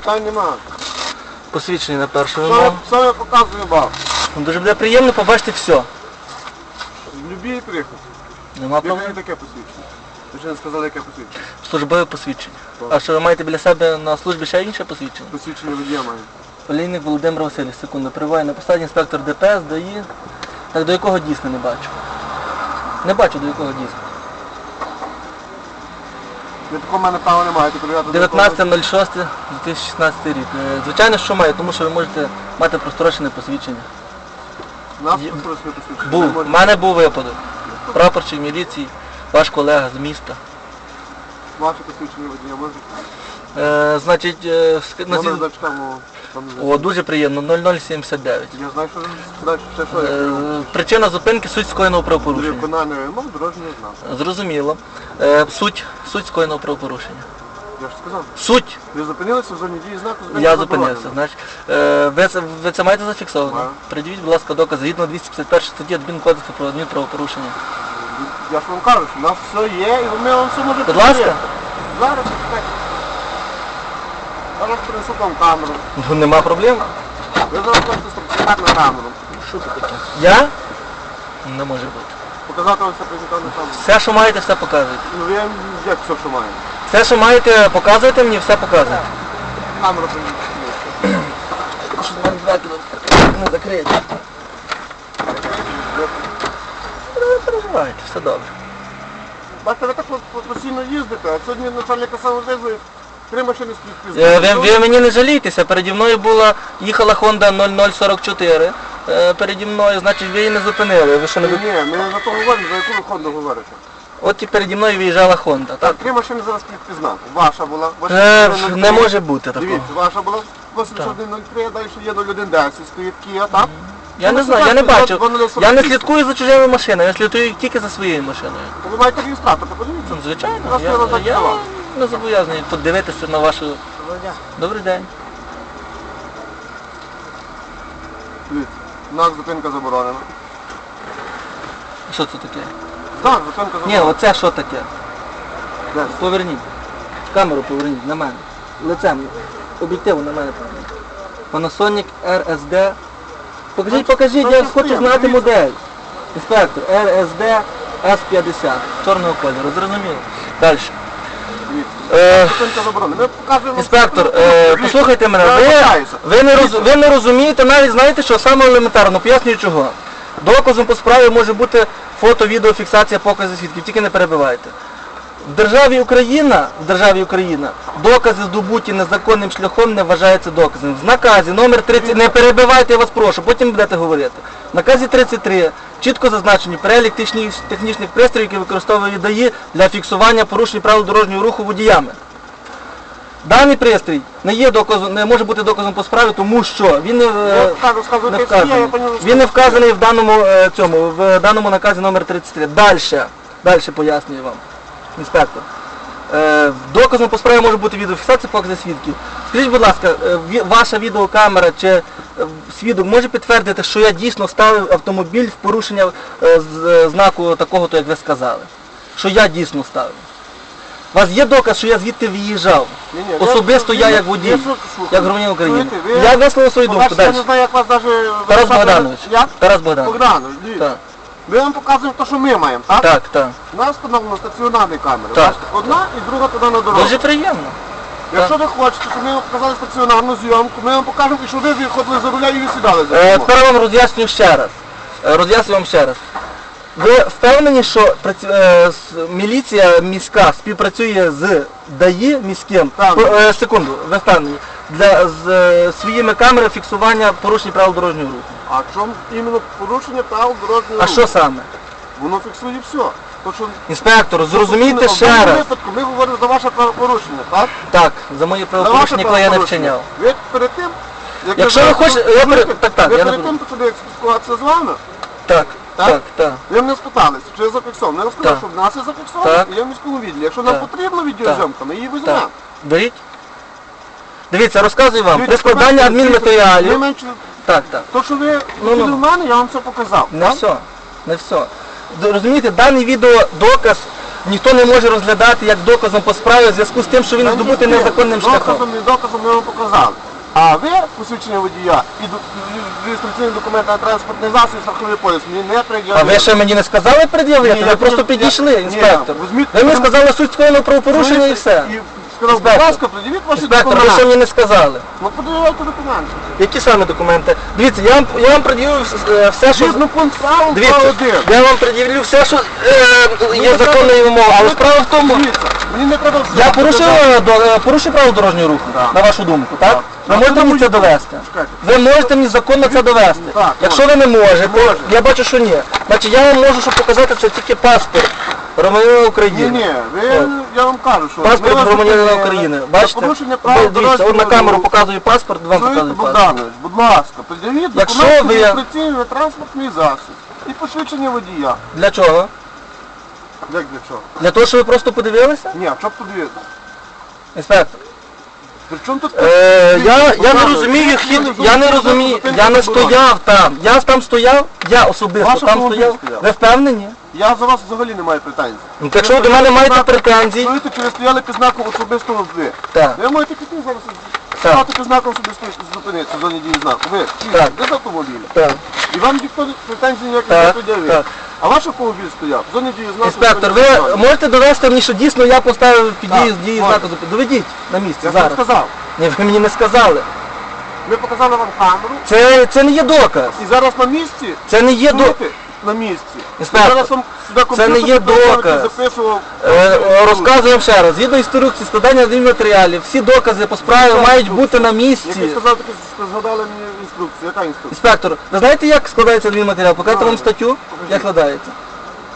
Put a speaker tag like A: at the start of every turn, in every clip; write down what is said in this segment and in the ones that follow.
A: питань нема.
B: Посвідчення на першу вимогу.
A: що я показую вам?
B: Дуже буде приємно побачити все.
A: В любій приїхав.
B: Нема проблем.
A: таке посвідчення? Ви ще не сказали, яке посвідчення.
B: Службове посвідчення.
A: Так.
B: А що ви маєте біля себе на службі ще інше посвідчення?
A: Посвідчення водія маю.
B: Олійник Володимир Васильович, секунду, перебуває на посаді інспектор ДПС, ДАІ. Так до якого дійсно не бачу. Не бачу до якого дійсно.
A: Ви такого в мене права не маєте перевіряти.
B: 19.06.2016 рік. Е, Звичайно, що маю, тому що ви можете мати прострочене посвідчення.
A: Нас
B: Є-. Був. У мене був випадок. Прапорчик міліції, ваш колега з міста.
A: Ваше посвідчення водія можете?
B: Е, значить, е, ск-
A: Номер дочкамо. там
B: о, дуже приємно, 0079.
A: Я знаю, що далі ще що
B: Е, причина зупинки суть скоєного правопорушення.
A: виконанні вимог дорожнього знаку.
B: Зрозуміло. Е, суть, суть скоєного правопорушення.
A: Я ж сказав.
B: Суть.
A: Ви зупинилися в зоні дії знаку,
B: Я зупинився. Значить, е, ви, це, ви це маєте зафіксовано?
A: Маю.
B: Придивіть, будь ласка, доказ згідно 251 статті Адмінкодексу про адмінправопорушення.
A: Я ж вам кажу, що у нас все є, і ми вам все можемо
B: Будь ласка.
A: перевірити. Зараз почекайте. Зараз принесу вам камеру.
B: Ну, нема проблем.
A: Ви зараз хочете сертифікат на камеру.
B: Що це таке? Я? Не може бути.
A: Показати вам сертифікат на камеру.
B: Все, що маєте, все показуєте.
A: Ну я як все, що маю.
B: Все, що маєте, показуєте мені, все показуєте.
A: Камеру принесу.
B: Що в мене двері не закриті. Не переживайте, все добре.
A: Бачите, ви так постійно їздите, а сьогодні начальника самовизує, три машини
B: Е,
A: співпізнають.
B: Ви, ви мені не жалійтеся, переді мною була, їхала Honda 0044, е, переді мною, значить ви її не зупинили. Ви що не
A: Ні,
B: ви-
A: ні, ми за то говоримо, за яку ви Хонду говорите.
B: От і переді мною виїжджала Honda,
A: Так,
B: так?
A: три машини зараз підпізнав. Ваша була. ваша
B: Е,
A: 0103.
B: не може бути такого.
A: Дивіться, ваша була 8103, далі є 0110, стоїть Kia, так?
B: Я не
A: Ну,
B: знаю, я не бачу. Я не слідкую за чужими машинами, я слідкую тільки за своєю машиною.
A: Ви маєте реєстратор, то подивіться.
B: Ну, Звичайно,
A: я
B: я,
A: так
B: я
A: сказав.
B: не зобов'язаний подивитися на вашу. Добрий день.
A: Дивіться, знак зупинка заборонена.
B: Що це таке?
A: Знак зупинка
B: Ні,
A: заборонена.
B: оце що таке?
A: Де?
B: Поверніть. Камеру поверніть на мене. Лицем. Об'єктиву на мене поверніть. Panasonic RSD. Покажіть, покажіть, я хочу
A: стоїмо,
B: знати
A: дивіться.
B: модель. Інспектор, RSD S50. Чорного кольору, зрозуміло. Далі. Е,
A: Зупинка заборонена. Ми показуємо...
B: Інспектор, е, послухайте мене, ви, ви, не роз, ви не розумієте навіть знаєте, що саме елементарно, пояснюю чого. Доказом по справі може бути фото, відео, фіксація, покази свідків, тільки не перебивайте. В державі Україна, в державі Україна докази здобуті незаконним шляхом не вважаються доказом. В наказі номер 30, не перебивайте, я вас прошу, потім будете говорити. В наказі 33 чітко зазначені перелік технічних пристроїв, які використовує ДАІ для фіксування порушень правил дорожнього руху водіями. Даний пристрій не є доказом, не може бути доказом по справі, тому що він е, не вказаний. Він не вказаний в даному е, цьому, в даному наказі номер 33. Далі, далі пояснюю вам, інспектор. Е, доказом по справі може бути відеофіксація, покази свідків. Скажіть, будь ласка, е, ваша відеокамера чи е, свідок може підтвердити, що я дійсно ставив автомобіль в порушення знаку такого, як ви сказали? Що я дійсно ставив? У вас є доказ, що я звідти виїжджав?
A: Ні, ні,
B: Особисто
A: ви-
B: я як водій, як громадянин України.
A: ви-
B: Я висловив свою думку
A: По-перше, Я не
B: далі.
A: знаю, як вас навіть...
B: Тарас Богданович.
A: Як?
B: Тарас Богданович.
A: Богданович.
B: Так,
A: Ми вам показуємо те, що ми маємо, так?
B: так, так.
A: У нас встановлено стаціонарні камери.
B: Так.
A: Бачите, Одна і друга туди на дорогу.
B: Дуже приємно.
A: Якщо ви хочете, щоб ми вам показали стаціонарну зйомку, ми вам покажемо, і що ви виходили за руля і ви сідали за
B: Е,
A: кермо.
B: Тепер вам роз'ясню ще раз. Е, Роз'ясню вам ще раз. Ви впевнені, що праці- е, с- міліція міська співпрацює з ДАІ міським?
A: Так.
B: Е, секунду, ви впевнені. Для з е, своїми камерами фіксування порушень правил дорожнього руху.
A: А в чому іменно порушення правил дорожнього
B: А
A: руху?
B: що саме?
A: Воно фіксує все. То, що
B: Інспектор, зрозумійте
A: в
B: ще
A: даному
B: раз.
A: випадку ми говоримо за ваше правопорушення, так?
B: Так, за
A: За
B: правопорушення, коли я не
A: правопорушення.
B: вчиняв.
A: Ви перед тим, як
B: Якщо ви хочете- я пере- так, так, я не
A: перед
B: буду.
A: тим почали спілкуватися з вами,
B: Так,
A: Так?
B: так, так.
A: ви мене спиталися, чи я зафіксовано. Я сказав,
B: Так.
A: що в нас є зафіксовано,
B: Так.
A: і я в міському відділі. Якщо нам
B: Так.
A: потрібно відеозйомка, ми її візьмемо.
B: Так. Беріть. Дивіться, розказую вам. При
A: Дивіться,
B: складанні адмінматеріалів.
A: менше-
B: Так, так.
A: То, що ви
B: Ну,
A: ну,
B: ну.
A: в мене, я вам це показав.
B: Не
A: так?
B: все. Не все. Д- Розумієте, даний відеодоказ ніхто не може розглядати як доказом по справі в зв'язку з тим, що він здобутий незаконним шляхом.
A: Доказом і доказом ми вам показали. А ви, посвідчення водія і ду- реєстраційний документ на транспортний засіб страховий поліс мені не приділяли.
B: А ви ще мені не сказали пред'явити?
A: Ні,
B: Ви
A: я
B: просто підійшли,
A: я-
B: інспектор.
A: ні,
B: Ви мені сказали суть скоєного правопорушення і все.
A: І сказав, будь
B: Інспектор.
A: ласка, приділіть ваші
B: Інспектор, ви що
A: документи.
B: мені не сказали?
A: Ну, подивайте документи.
B: Які саме документи? Дивіться, я вам, я вам пред'явив е, все, що...
A: Згідно пункт правил
B: Дивіться,
A: 2.1.
B: я вам пред'явлю все, що е, є законною вимогою, але справа в тому...
A: Дивіться, Мені не треба все.
B: Я порушив, е, до- е, порушив правила дорожнього руху,
A: Так.
B: на вашу думку, так? Ви
A: Так,
B: можете
A: ви
B: мені це довести?
A: Чекайте.
B: Ви можете мені законно це довести.
A: Так,
B: Якщо ви не можете,
A: Можу.
B: я бачу, що ні. Значить я вам можу, щоб показати це тільки паспорт громадянина
A: Ні,
B: України.
A: ні, ви, я вам кажу, що
B: Паспорт
A: ми
B: громадянина України. Бачите?
A: порушення
B: права
A: правил
B: Дивіться, от на
A: дорожнього
B: камеру
A: руху.
B: показую паспорт, вам
A: Чуєте,
B: показую паспорт.
A: Богданович, будь ласка, пред'явіть
B: Якщо
A: документи
B: ви-
A: реєстраційний транспортний засіб і посвідчення водія.
B: Для чого?
A: Як для чого?
B: Для того, щоб ви просто подивилися?
A: Ні, а що б подивитися?
B: Інспектор.
A: При чому тут...
B: Е, я, я не розумію хід, я не розумію, я не стояв там. Я там стояв, я особисто
A: Ваш
B: там
A: автомобіль
B: стояв.
A: стояв.
B: Ви впевнені?
A: Я за вас взагалі не маю претензій.
B: Ну, якщо ви до мене маєте претензій,
A: Чуєте, чи ви стояли під знаком особистого ви?
B: Так.
A: Ви маєте піти зараз
B: Так.
A: стати під знаком особистого зупинитися в зоні дії знаку. Ви,
B: Так.
A: де з автомобіля?
B: так.
A: І вам ніхто претензій ніяких
B: Так,
A: не пред'явив.
B: так.
A: А ваш автомобіль стояв в зоні дії знаку.
B: Інспектор, ви можете довести мені, що дійсно я поставив під'їзд
A: Так,
B: дії
A: можу.
B: знаку зупинки? Доведіть на місці
A: Я вам
B: зараз.
A: сказав.
B: Ні, ви мені не сказали.
A: Ми показали вам камеру
B: Це, це не є доказ.
A: і зараз на місці,
B: Це не є доказ.
A: чуєте, на місці.
B: Інспектор,
A: зараз вам сюди
B: це не є доказ.
A: записував.
B: Е, розказуємо ще раз. Згідно інструкції складання матеріалів, всі докази по справі
A: Яка
B: мають бути на
A: Як
B: місці.
A: ви сказали, таке згадали мені інструкцію. Яка інструкція?
B: Інспектор, ви знаєте, як складається адмінматеріал? Покажете вам статтю? Як складається?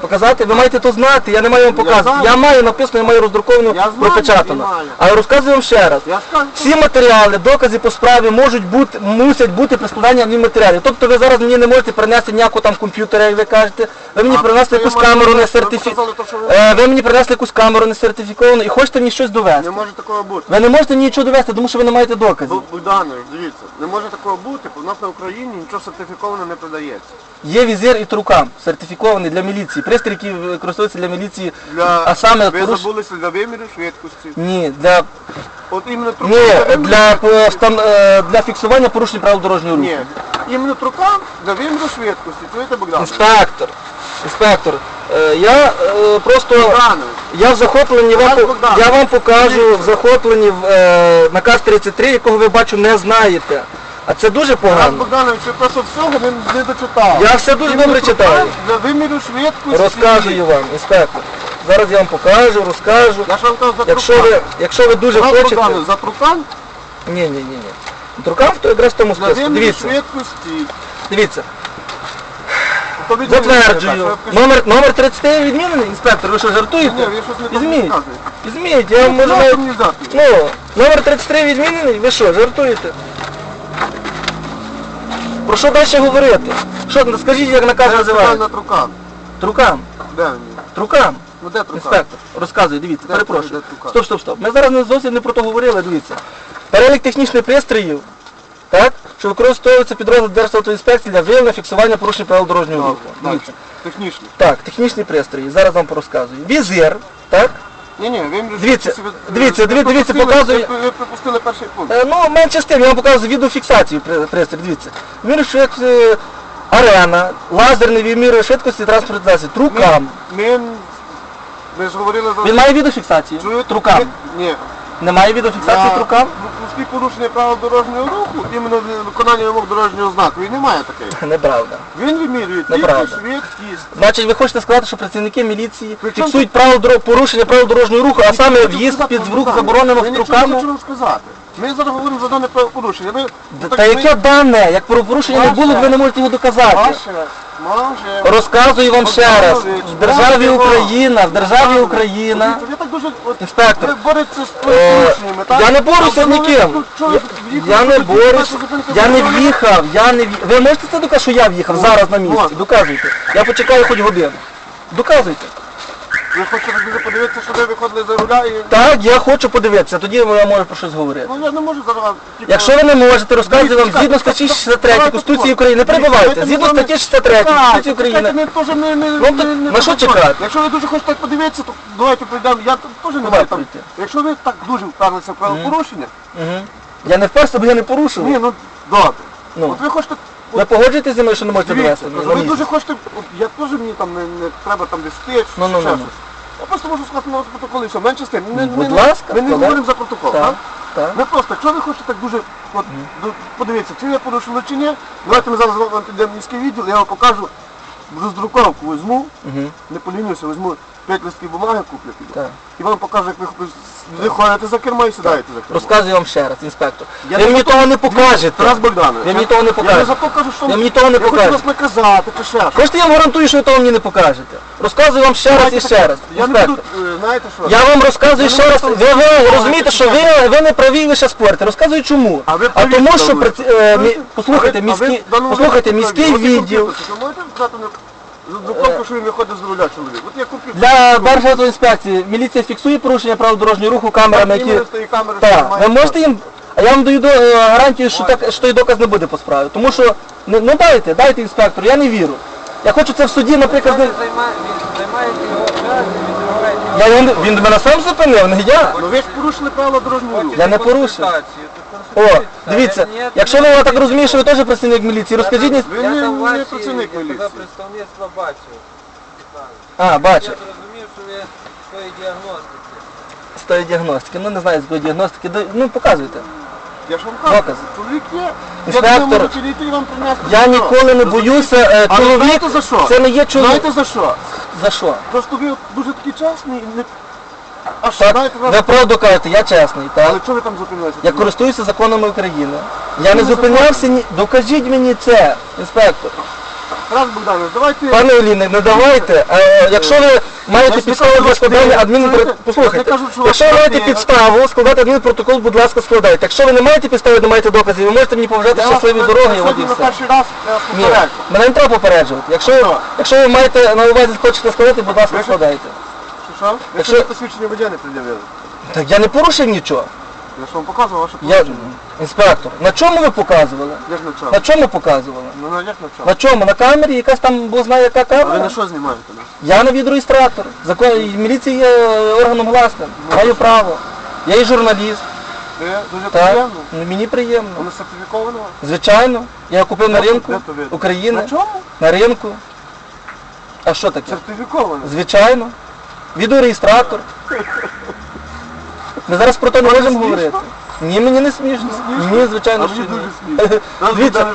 B: Показати? Ви маєте то знати, я не маю вам показувати.
A: знаю.
B: Я маю написано, я маю роздруковано,
A: Я
B: пропечатано.
A: знаю.
B: Але розказую вам ще раз. Всі матеріали, докази по справі можуть бути, мусять бути при складанні адмінматеріалів. Тобто ви зараз мені не можете принести ніякого там комп'ютера, як ви кажете. Ви мені принесли якусь камеру не сертифіковану.
A: що ви-
B: Е, мені принесли якусь камеру не сертифіковану і хочете мені щось довести.
A: Не може такого бути.
B: Ви не можете мені нічого довести, тому що ви не маєте доказів.
A: Бо- Богданович, дивіться, не може такого бути, бо в нас на Україні нічого сертифіковано не продається.
B: Є візир і трукам, сертифікований для міліції. Пристрій, який використовується для міліції,
A: Для...
B: а саме
A: Ви
B: поруш...
A: забулися для швидкості.
B: Ні, для
A: От іменно трукам
B: ні, для, е, встан- е, для фіксування порушень правил дорожнього руху.
A: Ні. Іменно трукам для вимірів швидкості. Чуєте, Богданович?
B: Інспектор, інспектор, е, я е, просто
A: Богданович,
B: я в захопленні вам
A: Богдан.
B: я вам покажу в захопленні в е, наказ 33, якого ви бачу не знаєте. А це дуже
A: Тарас
B: погано.
A: Богданович, ви просто всього не, не дочитав.
B: Я все дуже добре читаю.
A: Для вимірів швидкості.
B: Розказую вам, інспектор. Зараз я вам покажу, розкажу.
A: Я ж вам кажу за
B: Якщо ви, якщо ви дуже
A: Тарас
B: хочете.
A: Богданович, за трукам
B: Ні, ні, ні, ні. Трукав то якраз в тому
A: для
B: списку.
A: вимірів
B: Дивіться,
A: швидкості.
B: дивіться.
A: То
B: Затверджую. Номер, номер 33 відмінений, інспектор, ви що жартуєте?
A: Ні, ви щось не так
B: Візьміть.
A: розказуєте.
B: Візьміть, я вам можу навіть...
A: мені взяти?
B: Ну, номер 33 відмінений, ви що, жартуєте? Про що далі говорити? Що, скажіть, як наказ називається?
A: на трукам?
B: Трукам.
A: Де він?
B: Трукам.
A: Ну де трукам?
B: Інспектор, розказуй, дивіться,
A: Де
B: перепрошую.
A: де?
B: Стоп, стоп, стоп. Ми зараз не зовсім не про то говорили, дивіться. Перелік технічних пристроїв, так, що використовується під розгляд Державтоінспекції для виявлення фіксування порушень правил дорожнього руху. Дивіться.
A: технічно.
B: Так, технічні пристрої, зараз вам порозказую. Візир, так?
A: Ні, ні, ви мені
B: Дивіться,
A: ви-
B: дивіться,
A: ви
B: дивіться, дивіться,
A: пропустили-
B: показує-
A: Ви, ви пропустили перший пункт.
B: Е, Ну, менше з тим, я вам показую відеофіксацію при- пристрій, дивіться. Вимір швидкості, арена, лазерний вимір швидкості транспортних засіб, трукам.
A: Ми, ми ж говорили за...
B: Він має відеофіксацію?
A: Чуєте?
B: Трукам.
A: Ні.
B: Немає відеофіксації трукам?
A: Пусті порушення правил дорожнього руху, іменно виконання вимог дорожнього знаку, він не має таких.
B: Неправда.
A: Він вимірює тільки
B: Неправда.
A: швидкість.
B: Значить, ви хочете сказати, що працівники міліції фіксують правил порушення правил дорожнього руху, а саме в'їзд під рух заборонено
A: Ми нічого не сказати. Ми зараз говоримо за дане порушення. Ви,
B: Та яке дане? Як правопорушення не було, ви не можете його доказати.
A: Ваше.
B: Розказую вам ще раз. В державі Україна, в державі Україна.
A: дивіться, так дуже... От,
B: Інспектор,
A: Ви боретеся з
B: Е,
A: порушеннями, так?
B: Я не борюся з ніким. Я, не борюсь, я не в'їхав, я не в'їхав. Ви можете це доказати, що я в'їхав
A: Ну,
B: зараз на місці? Доказуйте. Я почекаю хоч годину. Доказуйте.
A: Ви хочете дуже подивитися, що ви виходили за руля і...
B: Так, я хочу подивитися, тоді я можу про щось говорити.
A: Ну я не можу зараз... типу,
B: Якщо ви не можете, розказую вам згідно статті 63 Конституції. України. Не
A: давайте
B: Згідно статті 63
A: Чекайте,
B: Конституції України.
A: ми теж не, не,
B: Ну,
A: не,
B: так
A: не
B: на що чекати?
A: Якщо ви дуже хочете так подивитися, то давайте прийдемо. Я тут теж не
B: Давай
A: маю там.
B: прийти.
A: Якщо ви так дуже вперлися в правопорушення,
B: Угу. Я не вперше, бо я не порушив.
A: ні, ну добре.
B: Ну.
A: От ви хочете.
B: Ви погоджуєтесь зі мною, що не можете
A: Дивіться,
B: довести?
A: ви дуже хочете, от я теж мені там не, не треба там десь течь,
B: Ну, ну,
A: ще
B: ну,
A: щось. Я просто можу сказати на протокол і все, менше з тим. Ми,
B: Будь
A: ми,
B: ласка,
A: ми не говоримо за протокол,
B: Так,
A: так?
B: так.
A: Ми просто, якщо ви хочете так дуже, от, до- подивитися, чи ви порушили чи ні, давайте ми зараз зробимо міський відділ, я вам покажу, роздруковку візьму,
B: Угу.
A: не полінюся, візьму 5 листків бумаги куплю піду.
B: Так.
A: І вам покажу, як ви виходите за кермо і сідаєте за кермо.
B: Розказую вам ще раз, інспектор.
A: Я
B: ви
A: не
B: мені того не
A: Тарас
B: покажете.
A: Богданович.
B: Ви мені того не
A: Я не
B: покажете.
A: кажу, що
B: Ви мені того не
A: я хочу
B: покажете.
A: вас наказати, чи ще щось.
B: Хочете, я вам гарантую, що ви того мені не покажете. Розказую вам ще раз і
A: Давайте
B: ще
A: так,
B: раз.
A: Я не
B: Інспектор.
A: буду, е, знаєте що?
B: Я вам розказую ще раз. Ви, ви розумієте, що ви, ви не праві і ви ще спорите. Розказую чому.
A: А ви
B: А
A: праві,
B: тому, що
A: Павло.
B: праці- е, мі- послухайте,
A: а ви- а ви
B: міський,
A: в даному
B: послухайте,
A: випадку
B: міський
A: праві.
B: Відділ.
A: комп'ютер, Ви можете взяти на друковку, що він виходить з руля чоловік? От є комп'ютер.
B: Для Державтоінспекції міліція фіксує порушення правил дорожнього руху камерами, які... Так, ви можете їм... А я вам даю до- е, гарантію, що, так, що той доказ не буде по справі. Тому що, ну, ну дайте, дайте інспектору, я не вірю. Я хочу це в суді, наприклад,
C: Він
B: не-
C: він і
B: я, не- він мене сам зупинив, не я.
A: Ну ви ж порушили правила дорожнього руху.
B: Я не порушив. О, дивіться, якщо ви я так розумію, що ви теж працівник міліції, розкажіть мені...
A: Ви
C: Я
A: не- працівник
C: я
A: міліції.
C: тебе представництва бачив.
B: А,
C: Я
B: бачу,
C: зрозумів, що ви свої діагностики.
B: з тої діагностики. Ну не знаю, з якої діагностики. Ну показуйте.
A: Я ж вам кажу, чоловік є. Я
B: Інспектор,
A: до нього можу підійти і вам принести.
B: Я ніколи не боюся, е,
A: А ви
B: чоловік,
A: знаєте за що?
B: це не є чоловік.
A: Знаєте за що?
B: За що?
A: Просто ви дуже такі чесні. і Не... А що,
B: Так,
A: знаєте,
B: ви
A: раз...
B: правду кажете, я чесний, так?
A: Але чого ви там зупинилися?
B: Я користуюся законами України. Я не зупинявся ні. Докажіть мені це, інспектор.
A: Тарас Богданович, давайте...
B: Пане Оліне, не давайте. Е, якщо ви маєте
A: Я
B: підставу для складання
A: знаєте,
B: послухайте,
A: я кажу, що
B: якщо ви маєте підставу складати адмінпротокол, будь ласка, складайте. Якщо ви не маєте підстави, не маєте доказів, ви можете мені поважати щасливі дороги, от і
A: на
B: все.
A: перший раз я вас
B: Ні,
A: попереджу.
B: мене не треба попереджувати. Якщо, якщо ви маєте на увазі хочете складати, будь ласка, складайте.
A: Що, що?
B: Якщо-
A: що посвідчення водія не пред'явили?
B: Так я не порушив нічого.
A: Я ж вам показував ваше
B: Я, інспектор, на чому ви показували?
A: Як на чому?
B: На чому показували?
A: Ну, ну, як на чому?
B: На чому? На камері? Якась там, бо знає яка
A: А ви
B: камера?
A: на що знімаєте нас?
B: Я на відреєстратор. Закон і міліція є е, органом власним. Маю право. Я і журналіст.
A: Ви дуже
B: Так.
A: приємно.
B: Ну, Мені приємно.
A: Воно сертифіковано?
B: Звичайно. Я купив на
A: Де
B: ринку
A: то видно?
B: України.
A: На чому?
B: На ринку. А що таке?
A: Сертифіковано.
B: Звичайно. Відеореєстратор. Ми зараз про те не можемо говорити. Ні, мені не смішно. Ні, звичайно, що ні. Дивіться,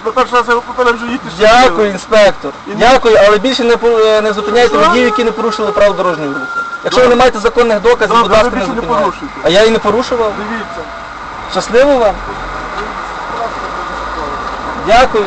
B: Дякую, інспектор. Дякую, але більше не, по- не зупиняйте водіїв, які не порушили правил дорожнього руху. Якщо ви не маєте законних доказів,
A: Добре,
B: будь ласка, не
A: більше не
B: зупиняйте.
A: порушуйте.
B: А я і не порушував.
A: Дивіться.
B: Щасливо вам. Дякую.